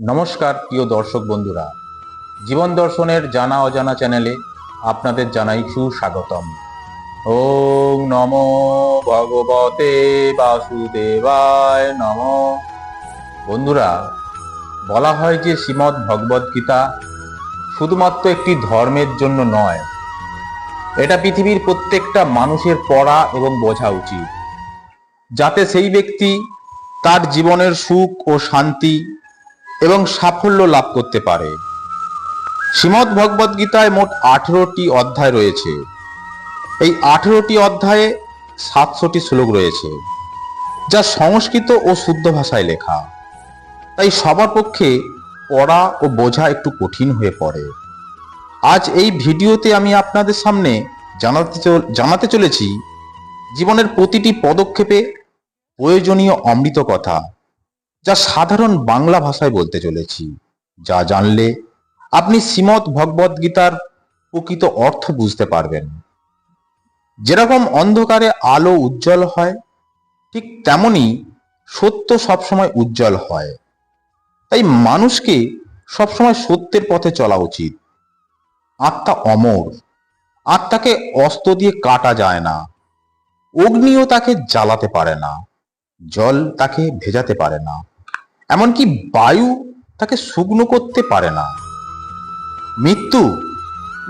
নমস্কার, প্রিয় দর্শক বন্ধুরা। জীবন দর্শনের জানা অজানা চ্যানেলে আপনাদের জানাই সুস্বাগতম। ওম নম ভগবতে বাসুদেবায় নম। বন্ধুরা, বলা হয় যে শ্রীমদ্ ভগবদ গীতা শুধুমাত্র একটি ধর্মের জন্য নয়, এটা পৃথিবীর প্রত্যেকটা মানুষের পড়া এবং বোঝা উচিত। যাতে সেই ব্যক্তি তার জীবনের সুখ ও শান্তি এবং সাফল্য লাভ করতে পারে। শ্রীমদ্ ভগবদ গীতায় মোট আঠেরোটি অধ্যায় রয়েছে। এই আঠেরোটি অধ্যায়ে সাতশোটি শ্লোক রয়েছে, যা সংস্কৃত ও শুদ্ধ ভাষায় লেখা। তাই সবার পক্ষে পড়া ও বোঝা একটু কঠিন হয়ে পড়ে। আজ এই ভিডিওতে আমি আপনাদের সামনে জানাতে জানাতে চলেছি জীবনের প্রতিটি পদক্ষেপে প্রয়োজনীয় অমৃত কথা। যা সাধারণ বাংলা ভাষায় বলতে চলেছি, যা জানলে আপনি শ্রীমৎ ভগবদ গীতার প্রকৃত অর্থ বুঝতে পারবেন। যেরকম অন্ধকারে আলো উজ্জ্বল হয়, ঠিক তেমনি সত্য সবসময় উজ্জ্বল হয়। তাই মানুষকে সবসময় সত্যের পথে চলা উচিত। আত্মা অমর, আত্মাকে অস্ত্র দিয়ে কাটা যায় না, অগ্নিও তাকে জ্বালাতে পারে না, জল তাকে ভেজাতে পারে না। এমনকি বায়ু তাকে শুকনো করতে পারে না। মৃত্যু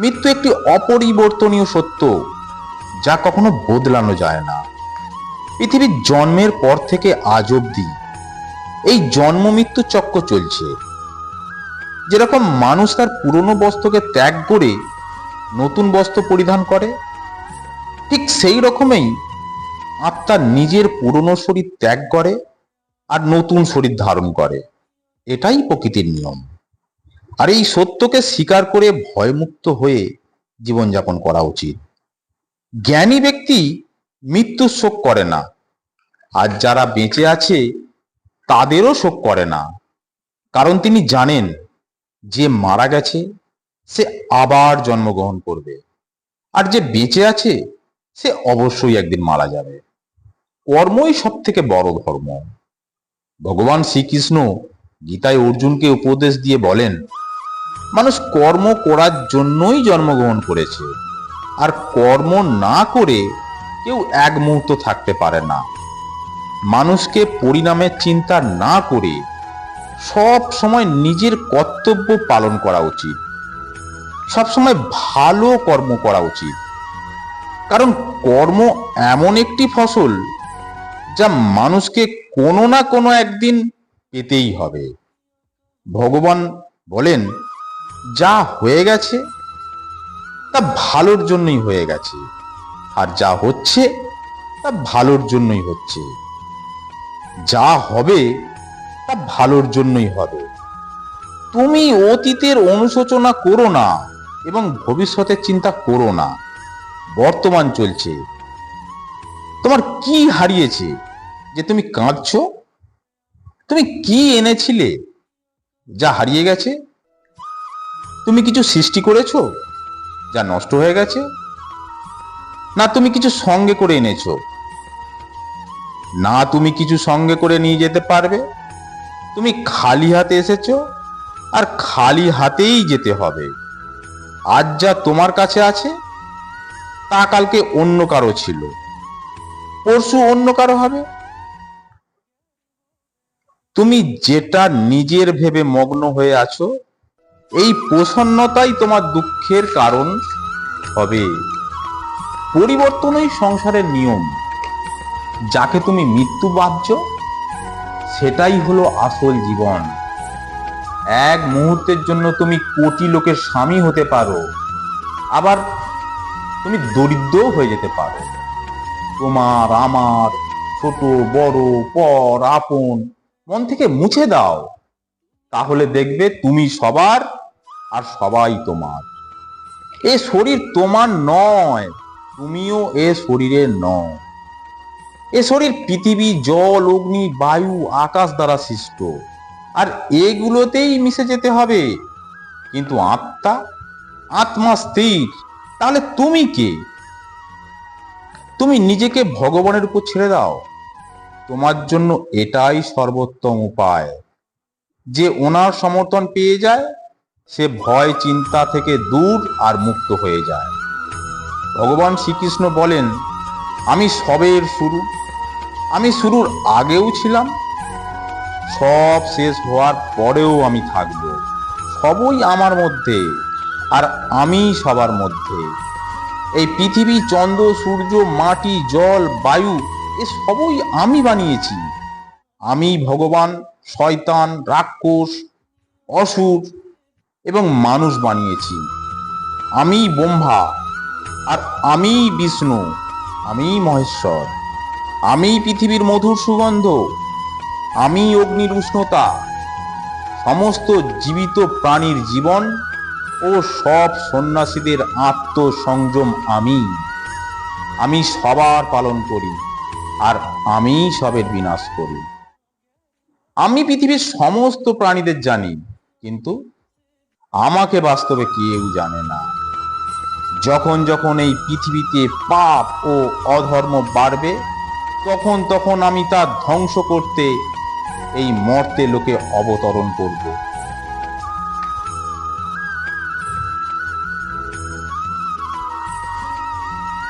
মৃত্যু একটি অপরিবর্তনীয় সত্য যা কখনো বদলানো যায় না। পৃথিবীর জন্মের পর থেকে আজ অবধি এই জন্ম মৃত্যু চক্র চলছে। যেরকম মানুষ তার পুরনো বস্ত্রকে ত্যাগ করে নতুন বস্ত্র পরিধান করে, ঠিক সেই রকমই আত্মা নিজের পুরনো শরীর ত্যাগ করে আর নতুন শরীর ধারণ করে। এটাই প্রকৃতির নিয়ম। আর এই সত্যকে স্বীকার করে ভয়মুক্ত হয়ে জীবনযাপন করা উচিত। জ্ঞানী ব্যক্তি মৃত্যুর শোক করে না। আর যারা বেঁচে আছে, তাদেরও শোক করে না। কারণ তিনি জানেন, যে মারা গেছে, সে আবার জন্মগ্রহণ করবে। আর যে বেঁচে আছে, সে অবশ্যই একদিন মারা যাবে। কর্মই সব থেকে বড় ধর্ম। ভগবান শ্রীকৃষ্ণ গীতায় অর্জুনকে উপদেশ দিয়ে বলেন, মানুষ কর্ম করার জন্যই জন্মগ্রহণ করেছে। আর কর্ম না করে কেউ এক মুহূর্ত থাকতে পারে না। মানুষকে পরিণামের চিন্তা না করে সব সময় নিজের কর্তব্য পালন করা উচিত। সব সময় ভালো কর্ম করা উচিত। কারণ কর্ম এমন একটি ফসল যা মানুষকে কোনো না কোনো একদিন পেতেই হবে। ভগবান বলেন, যা হয়ে গেছে, তা ভালোর জন্যই হয়ে গেছে। আর যা হচ্ছে, তা ভালোর জন্যই হচ্ছে। যা হবে, তা ভালোর জন্যই হবে। তুমি অতীতের অনুশোচনা করো না এবং ভবিষ্যতের চিন্তা করো না। বর্তমান চলছে। তোমার কি হারিয়েছে? যে তুমি কাঁদছো? তুমি কি এনেছিলে যা হারিয়ে গেছে? তুমি কিছু সৃষ্টি করেছ যা নষ্ট হয়ে গেছে? না, তুমি কিছু সঙ্গে করে এনেছ? না, তুমি কিছু সঙ্গে করে নিয়ে যেতে পারবে? তুমি খালি হাতে এসেছ? আর খালি হাতেই যেতে হবে। আজ যা তোমার কাছে আছে, তা কালকে অন্য কারও ছিল। পরশু অন্য কারও হবে। তুমি যেটা নিজের ভেবে মগ্ন হয়ে আছো, এই প্রসন্নতাই তোমার দুঃখের কারণ হবে। পরিবর্তনই সংসারের নিয়ম। যাকে তুমি মৃত্যু ভাবছ সেটাই হলো আসল জীবন। এক মুহূর্তের জন্য তুমি কোটি লোকের স্বামী হতে পারো, আবার তুমি দরিদ্রও হয়ে যেতে পারো। তোমার, আমার, ছোট, বড়, পর, আপন মন থেকে মুছে দাও। তাহলে দেখবে তুমি সবার আর সবাই তোমার। এ শরীর তোমার নয়, তুমিও এ শরীরের নয়। এ শরীর পৃথিবী, জল, অগ্নি, বায়ু, আকাশ দ্বারা সৃষ্ট। আর এগুলোতেই মিশে যেতে হবে। কিন্তু আত্মা আত্মা স্থির, তাহলে তুমি কে? তুমি নিজেকে ভগবানের উপর ছেড়ে দাও। তোমার জন্য এটাই সর্বোত্তম উপায়। যে ওনার সমর্থন পেয়ে যায়, সে ভয়, চিন্তা থেকে দূর আর মুক্ত হয়ে যায়। ভগবান শ্রীকৃষ্ণ বলেন, আমি সবের শুরু। আমি শুরুর আগেও ছিলাম। সব শেষ হওয়ার পরেও আমি থাকব। সবই আমার মধ্যে আর আমি সবার মধ্যে। এই পৃথিবী, চন্দ্র, সূর্য, মাটি, জল, বায়ু এ সবই আমি বানিয়েছি। আমি ভগবান, শয়তান, রাক্ষস, অসুর এবং মানুষ বানিয়েছি। আমি ব্রহ্মা আর আমি বিষ্ণু, আমি মহেশ্বর। আমি পৃথিবীর মধুর সুগন্ধ, আমি অগ্নির উষ্ণতা। সমস্ত জীবিত প্রাণীর জীবন ও সব সন্ন্যাসীদের আত্মসংযম আমি। আমি সবার পালন করি। আর আমি সবের বিনাশ করি। আমি পৃথিবীর সমস্ত প্রাণীদের জানি, কিন্তু আমাকে বাস্তবে কেউ জানে না। যখন যখন এই পৃথিবীতে পাপ ও অধর্ম বাড়বে, তখন তখন আমি তা ধ্বংস করতে এই মর্তে লোকে অবতরণ করব।